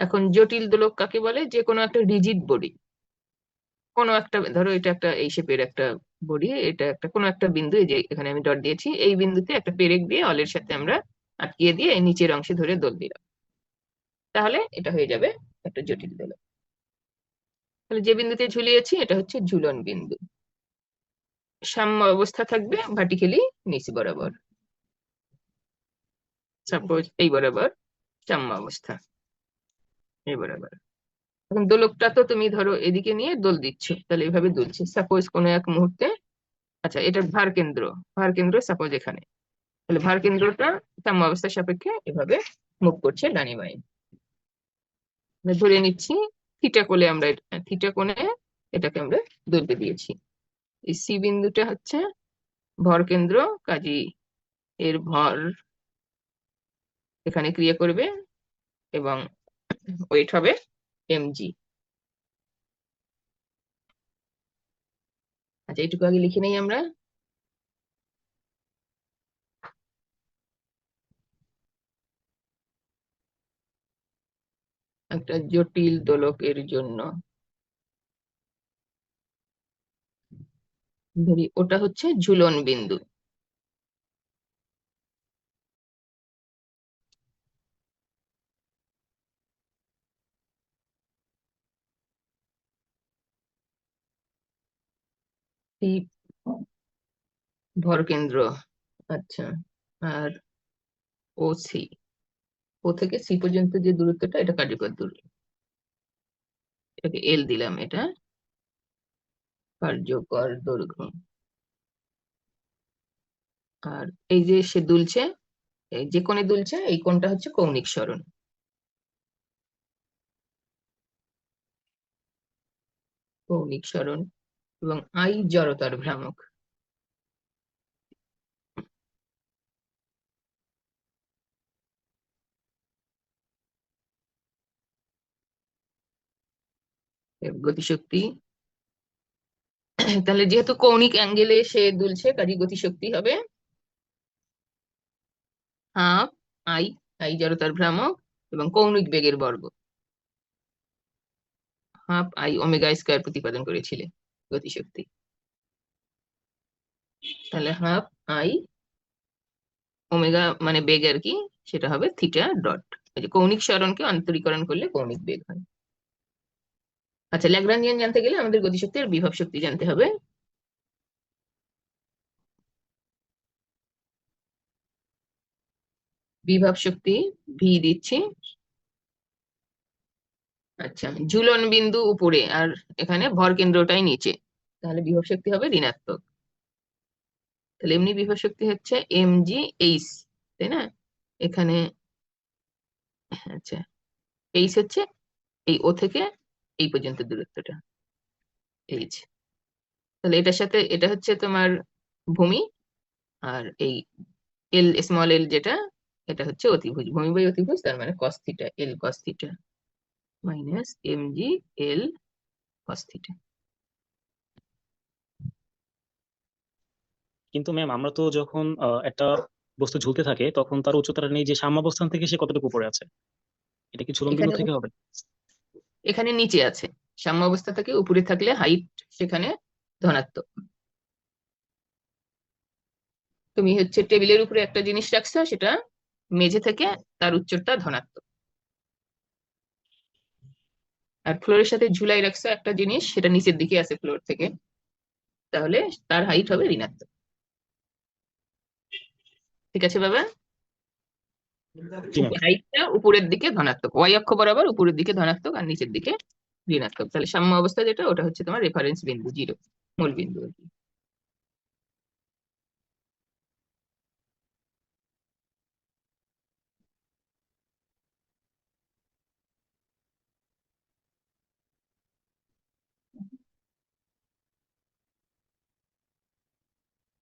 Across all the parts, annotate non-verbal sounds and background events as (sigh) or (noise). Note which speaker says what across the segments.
Speaker 1: এখন জটিল দোলক কাকে বলে? যে কোনো একটা রিজিড বডি। কোনো একটা, ধরো এটা একটা এই শেপের একটা বডি, এটা একটা, কোনো একটা বিন্দু, এই যে এখানে আমি ডট দিয়েছি, এই বিন্দুতে একটা পেরেক দিয়ে অলের সাথে আমরা আটকিয়ে দিয়ে নিচের অংশে ধরে দোল দিলাম। তাহলে এটা হয়ে যাবে একটা জটিল দোলক। তাহলে যে বিন্দুতে ঝুলিয়েছি, এটা হচ্ছে ঝুলন বিন্দু। সাম্য অবস্থা থাকবে ভার্টিক্যালি নিচ বরাবর। সাপোজ এই বরাবর সাম্য অবস্থা। এই বরাবর। এখন দোলকটা তো তুমি ধরো এদিকে নিয়ে দোল দিচ্ছ, তাহলে এভাবে দুলছে। সাপোজ কোনো এক মুহূর্তে আচ্ছা এটা ভার কেন্দ্র ভার কেন্দ্র সাপোজ এখানে। তাহলে ভার কেন্দ্রটা সাম্য অবস্থার সাপেক্ষে এভাবে মুভ করছে ডানি বাই ধরে নিচ্ছি থিটা কোলে আমরা থিটা কোণে এটাকে আমরা দুলতে দিয়েছি। এই সি বিন্দুটা হচ্ছে ভর কেন্দ্র, কাজী এর ভর এখানে ক্রিয়া করবে এবং ওয়েট হবে? এমজি আচ্ছা এইটুকু আগে লিখে নেই আমরা। একটা জটিল দোলকের জন্য। ওটা হচ্ছে ঝুলন বিন্দু। এই ভরকেন্দ্র আচ্ছা আর ও সি ও থেকে সি পর্যন্ত যে দূরত্বটা, এটা কার্যকর দূরত্ব। এটাকে এল দিলাম, এটা কার্যকর দৈর্ঘ্য। আর এই যে সে দুলছে, এই যে কোণে দুলছে, এই কোণটা হচ্ছে কৌণিক সরণ। কৌণিক সরণ। এবং আই জড়তার ভ্রামক। গতিশক্তি। তাহলে যেহেতু কৌণিক অ্যাঙ্গেলে সে দুলছে কাজে গতিশক্তি হবে। হাফ আই আই জড়তার ভ্রামক এবং কৌণিক বেগের বর্গ। হাফ আই ওমেগা স্কয়ার প্রতিপাদন করেছিলে। গতিশক্তি তাহলে হাফ আই ওমেগা মানে বেগ আর কি, সেটা হবে থিটা ডট এই যে কৌণিক সরণকে অন্তরীকরণ করলে কৌণিক বেগ হয়। আচ্ছা ল্যাগ্রাঞ্জিয়ান জানতে গেলে আমাদের গতিশক্তি আর বিভব শক্তি জানতে হবে। বিভব শক্তি ভি দিচ্ছি। আচ্ছা ঝুলন বিন্দু উপরে আর এখানে ভর কেন্দ্রটাই নিচে। তাহলে বিভব শক্তি হবে ঋণাত্মক। তাহলে এমনি বিভব শক্তি হচ্ছে এম জি এইচ তাই না? এখানে আচ্ছা এইচ হচ্ছে এই ও থেকে এই পর্যন্ত দূরত্বটা, এইচ। তাহলে এটার সাথে, এটা হচ্ছে তোমার ভূমি আর এই এল, স্মল এল যেটা, এটা হচ্ছে অতিভুজ, ভূমি বাই অতিভুজ, তার মানে cos theta L cos M G L cos theta
Speaker 2: কিন্তু ম্যাম আমরা তো যখন একটা বস্তু ঝুলতে থাকে তখন তার উচ্চতাটা নেই যে সাম্যাবস্থান থেকে সে কতটুকু উপরে আছে? এটা কি ঝুলন বিন্দু
Speaker 1: এখানে
Speaker 2: থেকে হবে?
Speaker 1: এখানে নিচে আছে। সাম্য অবস্থা থেকে উপরে থাকলে হাইট সেখানে ধনাত্মক। তুমি হচ্ছে টেবিলের উপরে একটা জিনিস রাখছো সেটা মেঝে থেকে তার উচ্চতা ধনাত্মক। আর ফ্লোরের সাথে ঝুলাই রাখছো একটা জিনিস সেটা নিচের দিকে আছে ফ্লোর থেকে। তাহলে তার হাইট হবে ঋণাত্মক। ঠিক আছে বাবা? হাইটটা উপরের দিকে ধনাত্মক। ওয়াই অক্ষ বরাবর উপরের দিকে ধনাত্মক আর নিচের দিকে ঋণাত্মক। তাহলে সাম্য অবস্থা যেটা ওটা হচ্ছে তোমার রেফারেন্স বিন্দু জিরো মূল বিন্দু আর কি।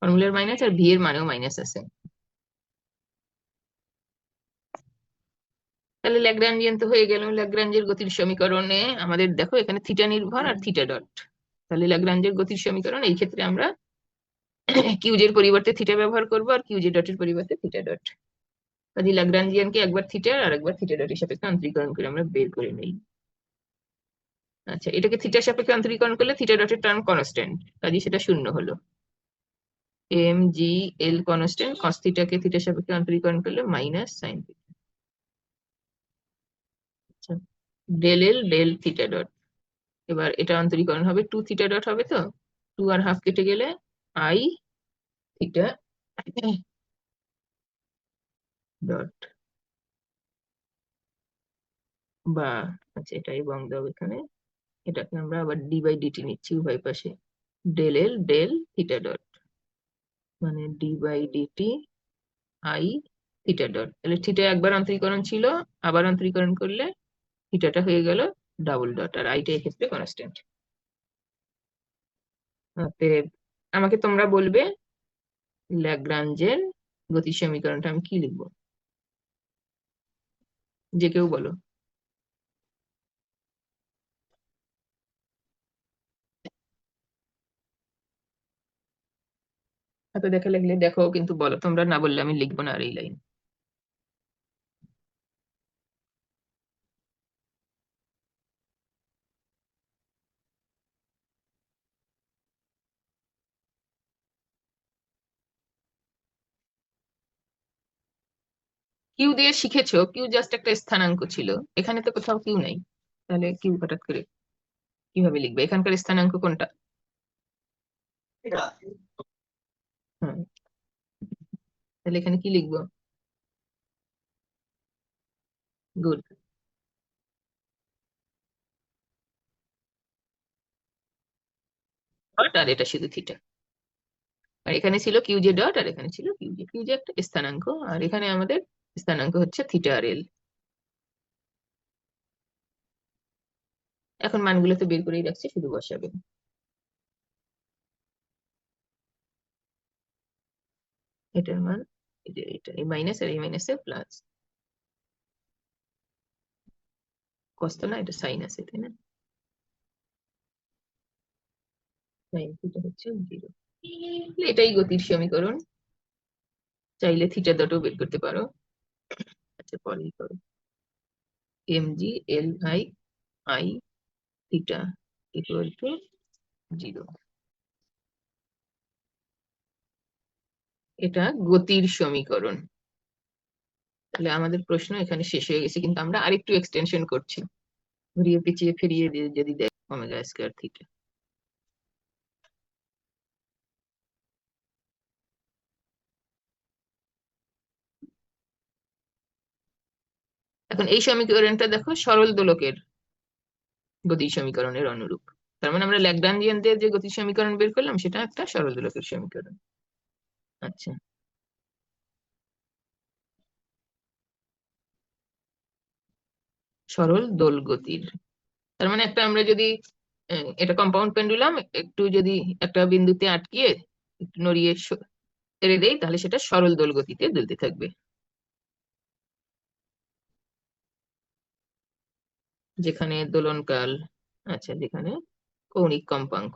Speaker 1: ফর্মুলার মাইনাস আর ভি এর মানেও মাইনাস আছে। তাহলে ল্যাগ্রাঞ্জিয়ান তো হয়ে গেল। ল্যাগ্রাঞ্জের গতির সমীকরণে আমাদের দেখো এখানে থিটা নির্ভর আর থিটা ডট তাহলে ল্যাগ্রাঞ্জের গতির সমীকরণ, এই ক্ষেত্রে আমরা (clears throat) কিউজের পরিবর্তে থিটা ব্যবহার করব আর কিউজে ডটের পরিবর্তে থিটা ডট কাজে ল্যাগ্রাঞ্জিয়ানকে একবার থিটা আর একবার থিটা ডটের সাপেক্ষে অন্তরীকরণ করে আমরা বের করে নেই। আচ্ছা এটাকে থিটার সাপেক্ষে অন্তরীকরণ করলে থিটা ডটের টার্ম কনস্ট্যান্ট কাজে সেটা শূন্য হলো। M G L constant cos থিটাকে থিটার সাপেক্ষে অন্তরীকরণ করলে মাইনাস সাইন থিটা আচ্ছা del L del theta dot এবার এটা অন্তরীকরণ হবে টু থিটা ডট হবে তো? টু আর হাফ কেটে গেলে আই থিটা ডট বা আচ্ছা এটাই এবং দাও এখানে। এটাকে আমরা আবার ডি বাই ডিটি নিচ্ছি উভয় পাশে। Del L del theta dot মানে D by D T I theta dot তাহলে থিটা একবার অন্তরীকরণ ছিল, আবার অন্তরীকরণ করলে থিটাটা হয়ে গেল ডাবল ডট আর আইটা এক্ষেত্রে কনস্ট্যান্ট আমাকে তোমরা বলবে ল্যাগ্রাঞ্জের গতি সমীকরণটা আমি কি লিখব? যে কেউ বলো। এত দেখা লাগলে দেখো কিন্তু বলো, তোমরা না বললে আমি লিখব না আর এই লাইন কিউ দিয়ে শিখেছো? কিউ জাস্ট একটা স্থানাঙ্ক ছিল। এখানে তো কোথাও কিউ নেই। তাহলে কিউ হঠাৎ করে কীভাবে লিখবে? এখানকার স্থানাঙ্ক কোনটা? হুম। তাহলে এখানে কি লিখব? গুড ডট আর এটা শুধু থিটা আর এখানে ছিল কিউ জে ডট আর এখানে ছিল কিউ জে কিউ জে একটা স্থানাঙ্ক। আর এখানে আমাদের স্থানাঙ্ক হচ্ছে থিটা আর এল এখন মানগুলো তো বের করেই রাখছি, শুধু বসাবে এটার মান এটা, এই মাইনাস আর এই মাইনাসে প্লাস কষ্ট না, এটা সাইন আছে, তাই না? হচ্ছে জিরো এটাই গতির সমীকরণ। চাইলে থিটা ডটও বের করতে পারো। আচ্ছা পরেই করো। M G L I I theta equal to zero এটা গতির সমীকরণ। তাহলে আমাদের প্রশ্ন এখানে শেষ হয়ে গেছে, কিন্তু আমরা আরেকটু এক্সটেনশন করছি। ঘুরিয়ে পিছিয়ে ফিরিয়ে দিয়ে যদি দেখ ওমেগা স্কয়ার থিটা এখন এই সমীকরণটা দেখো সরল দোলকের গতি সমীকরণের অনুরূপ। তার মানে আমরা ল্যাগ্রাঞ্জিয়ানদের যে গতি সমীকরণ বের করলাম, সেটা একটা সরল দোলকের সমীকরণ। আচ্ছা। সরল দোল গতির তার মানে একটা আমরা যদি এটা কম্পাউন্ড পেন্ডুলাম একটু যদি একটা বিন্দুতে আটকিয়ে একটু নড়িয়ে ছেড়ে দেই, তাহলে সেটা সরল দোল গতিতে দুলতে থাকবে। যেখানে দোলনকাল আচ্ছা যেখানে কৌণিক কম্পাঙ্ক।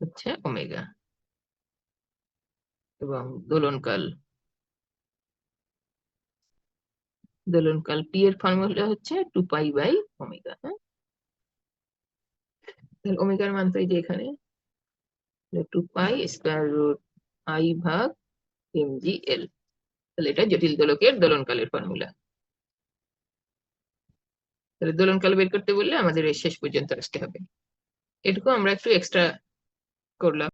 Speaker 1: হচ্ছে ওমেগা। এবং দোলনকাল। দোলনকাল পি এর ফর্মুলা হচ্ছে টু পাই বাই ওমেগা হ্যাঁ? তাহলে ওমেগার মান এই যে এখানে। Two pi square root I ভাগ এম জি এল তাহলে এটা জটিল দোলকের দোলনকালের ফর্মুলা তাহলে দোলনকাল বের করতে বললে আমাদের শেষ পর্যন্ত আসতে হবে। এটুকু আমরা একটু এক্সট্রা করলাম